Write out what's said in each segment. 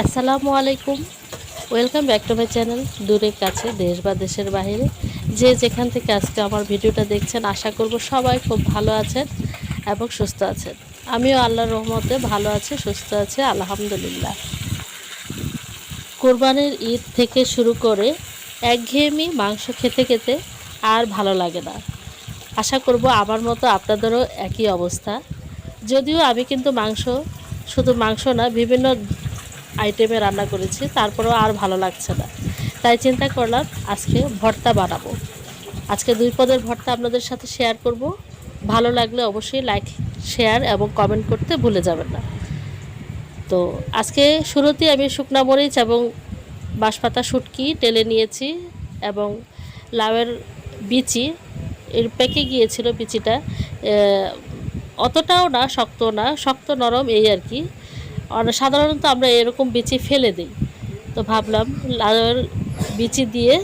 আসসালামু আলাইকুম। Welcome back to my channel দূরের কাছে, দেশ বা দেশের বাইরে যে যেখান থেকে আজকে আমার ভিডিওটা দেখছেন, আশা করব সবাই খুব ভালো আছেন এবং সুস্থ আছেন। আমিও আল্লাহর রহমতে ভালো আছি, সুস্থ আছি, আলহামদুলিল্লাহ। কোরবানির ঈদ থেকে শুরু করে একঘেয়েমি মাংস খেতে খেতে আর ভালো লাগে না। আশা করব আমার মতো আপনাদেরও একই অবস্থা। যদিও আমি কিন্তু মাংস, শুধু মাংস না, বিভিন্ন আইটেমে রান্না করেছি, তারপরেও আর ভালো লাগছে না। তাই চিন্তা করলাম আজকে ভর্তা বানাবো। আজকে দুই পদের ভর্তা আপনাদের সাথে শেয়ার করব। ভালো লাগলে অবশ্যই লাইক শেয়ার এবং কমেন্ট করতে ভুলে যাবেন না। তো আজকে শুরুতেই আমি শুকনা মরিচ এবং বাঁশপাতা শুটকি টেলে নিয়েছি এবং লাউয়ের বিচি, এর পেকে গিয়েছিল বিচিটা অতটাও না শক্ত না, শক্ত নরম এই আর কি। সাধারণত আমরা এরকম বিচি ফেলে দিই। তো ভাবলাম লাউয়ের বিচি দিয়ে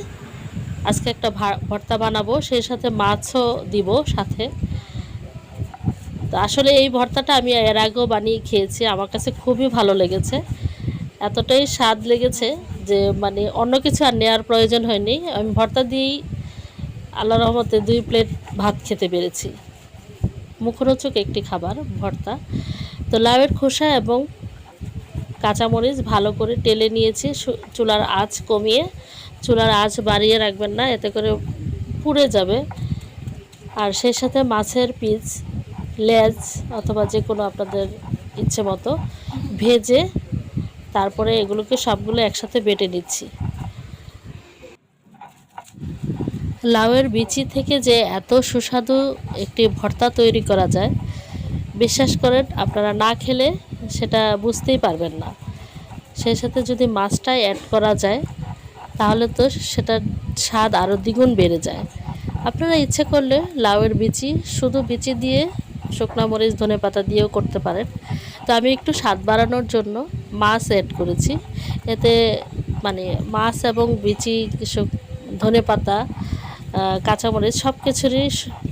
আজকে একটা ভর্তা বানাবো, সেই সাথে মাছও দিব সাথে। তো আসলে এই ভর্তাটা আমি এর আগেও বানিয়ে খেয়েছি, আমার কাছে খুবই ভালো লেগেছে। এতটাই স্বাদ লেগেছে যে মানে অন্য কিছু আর নেওয়ার প্রয়োজন হয়নি। আমি ভর্তা দিয়েই আল্লাহ রহমতে দুই প্লেট ভাত খেতে পেরেছি। মুখরোচক একটি খাবার ভর্তা। তো লাউয়ের খোসা এবং কাঁচামরিচ ভালো করে টেলে নিয়েছি চুলার আঁচ কমিয়ে, চুলার আঁচ বাড়িয়ে রাখবেন না, এতে করে পুড়ে যাবে। আর সেই সাথে মাছের পিস, লেজ অথবা যে কোনো আপনাদের ইচ্ছে মতো, ভেজে তারপরে এগুলোকে সবগুলো একসাথে বেটে নিচ্ছি। লাউয়ের বিচি থেকে যে এত সুস্বাদু একটি ভর্তা তৈরি করা যায়, বিশ্বাস করেন আপনারা না খেলে সেটা বুঝতেই পারবেন না। সেই সাথে যদি মাছটা অ্যাড করা যায়, তাহলে তো সেটার স্বাদ আরও দ্বিগুণ বেড়ে যায়। আপনারা ইচ্ছে করলে লাউয়ের বিচি, শুধু বিচি দিয়ে শুকনা মরিচ, ধনে পাতা দিয়েও করতে পারেন। তো আমি একটু স্বাদ বাড়ানোর জন্য মাছ অ্যাড করেছি। এতে মানে মাছ এবং বিচি ধনে পাতা কাঁচামরিচ সব কিছুরই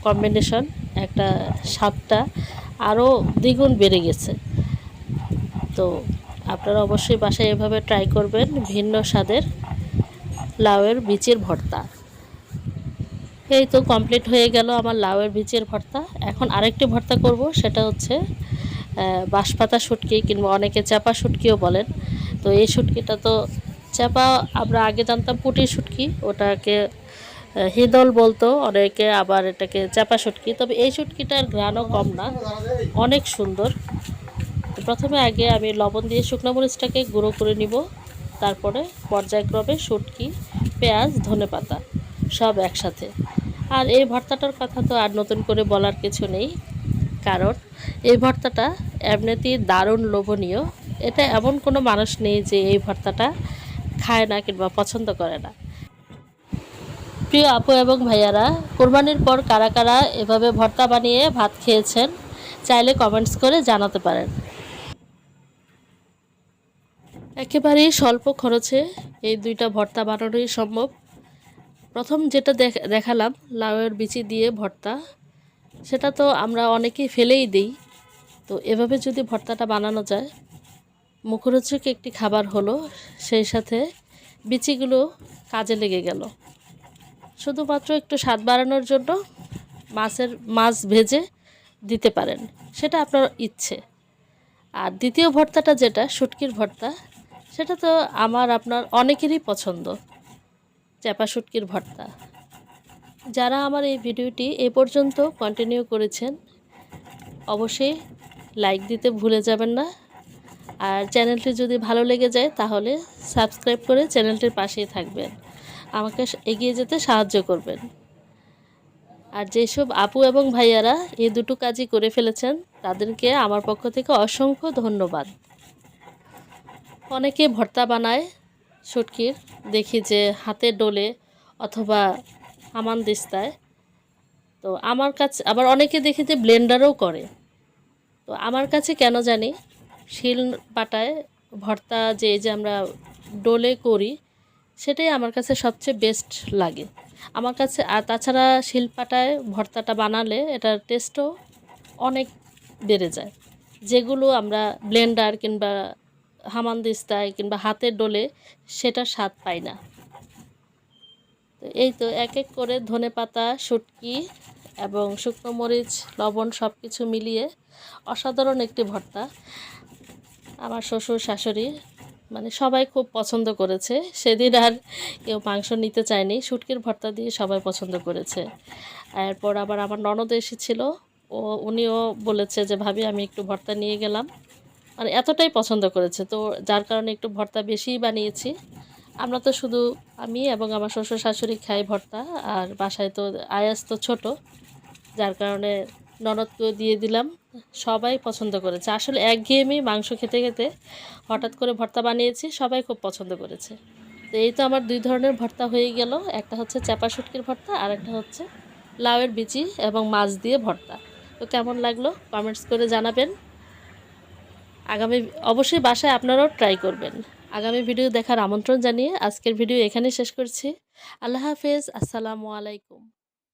কম্বিনেশন একটা স্বাদটা আরও দ্বিগুণ বেড়ে গেছে। তো আপনারা অবশ্যই বাসায় এভাবে ট্রাই করবেন ভিন্ন স্বাদের লাউয়ের বিচির ভর্তা। এই তো কমপ্লিট হয়ে গেল আমার লাউয়ের বিচির ভর্তা। এখন আরেকটি ভর্তা করব, সেটা হচ্ছে বাঁশপাতা শুটকি কিংবা অনেকে চাপা শুটকিও বলেন। তো এই শুটকিটা তো চাপা আমরা আগে জানতাম পুটি শুটকি, ওটাকে হিদল বলতো, অনেকে আবার এটাকে চাপা শুটকি। তবে এই শুটকিটার ঘ্রাণও কম না, অনেক সুন্দর। প্রথমে আগে আমি লবণ দিয়ে শুকনো মরিচটাকে গুঁড়ো করে নিব। তারপরে পর্যায়ক্রমে শুটকি, পেঁয়াজ ধনেপাতা সব একসাথে। আর এই ভর্তাটার কথা তো আর নতুন করে বলার কিছু নেই, কারণ এই ভর্তাটা এমনিতেই দারুণ লোভনীয়। এটা এমন কোনো মানুষ নেই যে এই ভর্তাটা খায় না কিংবা পছন্দ করে না। প্রিয় আপু এবং ভাইয়ারা, কোরবানির পর কারা কারা এভাবে ভর্তা বানিয়ে ভাত খেয়েছেন, চাইলে কমেন্টস করে জানাতে পারেন। একেবারেই স্বল্প খরচে এই দুইটা ভর্তা বানানোই সম্ভব। প্রথম যেটা দেখ- দেখালাম, লাউয়ের বিচি দিয়ে ভর্তা, সেটা তো আমরা অনেকেই ফেলেই দিই। তো এভাবে যদি ভর্তাটা বানানো যায়, মুখরোচক একটি খাবার হলো, সেই সাথে বিচিগুলো কাজে লেগে গেল। শুধুমাত্র একটু স্বাদ বাড়ানোর জন্য মাছের মাছ ভেজে দিতে পারেন, সেটা আপনার ইচ্ছে। আর দ্বিতীয় ভর্তাটা যেটা, শুটকির ভর্তা সেটা তো আমার, আপনার অনেকেরই পছন্দ। চাপা শুটকির ভর্তা। যারা আমার এই ভিডিওটি এ পর্যন্ত কন্টিনিউ করেছেন, অবশ্যই লাইক দিতে ভুলে যাবেন না। আর চ্যানেলটি যদি ভালো লেগে যায়, তাহলে সাবস্ক্রাইব করে চ্যানেলটির পাশেই থাকবেন। আমাকে এগিয়ে যেতে সাহায্য করবেন। আর যেসব আপু এবং ভাইয়ারা এই দুটো কাজই করে ফেলেছেন, তাদেরকে আমার পক্ষ থেকে অসংখ্য ধন্যবাদ। অনেকে ভর্তা বানায় শুটকির, দেখি যে হাতে ডোলে অথবা হামান দিস্তায়। তো আমার কাছে, আবার অনেকে দেখি যে ব্লেন্ডারও করে। তো আমার কাছে কেন জানি শিল পাটায় ভর্তা যে যে আমরা ডোলে করি, সেটাই আমার কাছে সবচেয়ে বেস্ট লাগে। আমার কাছে, আর তাছাড়া শিলপাটায় ভর্তাটা বানালে এটার টেস্টও অনেক বেড়ে যায়। যেগুলো আমরা ব্লেন্ডার কিংবা হামানদিস্তায় কিংবা হাতের ডোলে সেটা স্বাদ পাই না। তো এই তো এক এক করে ধনে পাতা, শুটকি এবং শুকনো মরিচ, লবণ সব কিছু মিলিয়ে অসাধারণ একটি ভর্তা। আমার শ্বশুর, শাশুড়ি মানে সবাই খুব পছন্দ করেছে। সেদিন আর কেউ মাংস নিতে চায়নি। শুটকির ভর্তা দিয়ে সবাই পছন্দ করেছে। এরপর আবার আমার ননদ এসেছিল। ও, উনিও বলেছে যে, ভাবি, আমি একটু ভর্তা নিয়ে গেলাম। মানে এতটাই পছন্দ করেছে। তো যার কারণে একটু ভর্তা বেশিই বানিয়েছি। আমরা তো শুধু আমি এবং আমার শ্বশুর শাশুড়ি খাই ভর্তা, আর বাসায় তো আয়াস তো ছোট, যার কারণে ননদকেও দিয়ে দিলাম। সবাই পছন্দ করেছে। আসলে একঘেয়েমি মাংস খেতে খেতে হঠাৎ করে ভর্তা বানিয়েছি, সবাই খুব পছন্দ করেছে। তো এই তো আমার দুই ধরনের ভর্তা হয়ে গেল। একটা হচ্ছে চাপা শুটকির ভর্তা, আর একটা হচ্ছে লাউয়ের বিচি এবং মাছ দিয়ে ভর্তা। তো কেমন লাগল? কমেন্টস করে জানাবেন। আগামী, অবশ্যই বাসায় আপনারাও ট্রাই করবেন। আগামী ভিডিও দেখার আমন্ত্রণ জানিয়ে আজকের ভিডিও এখানে শেষ করছি। আল্লাহ হাফেজ, আসসালামু আলাইকুম।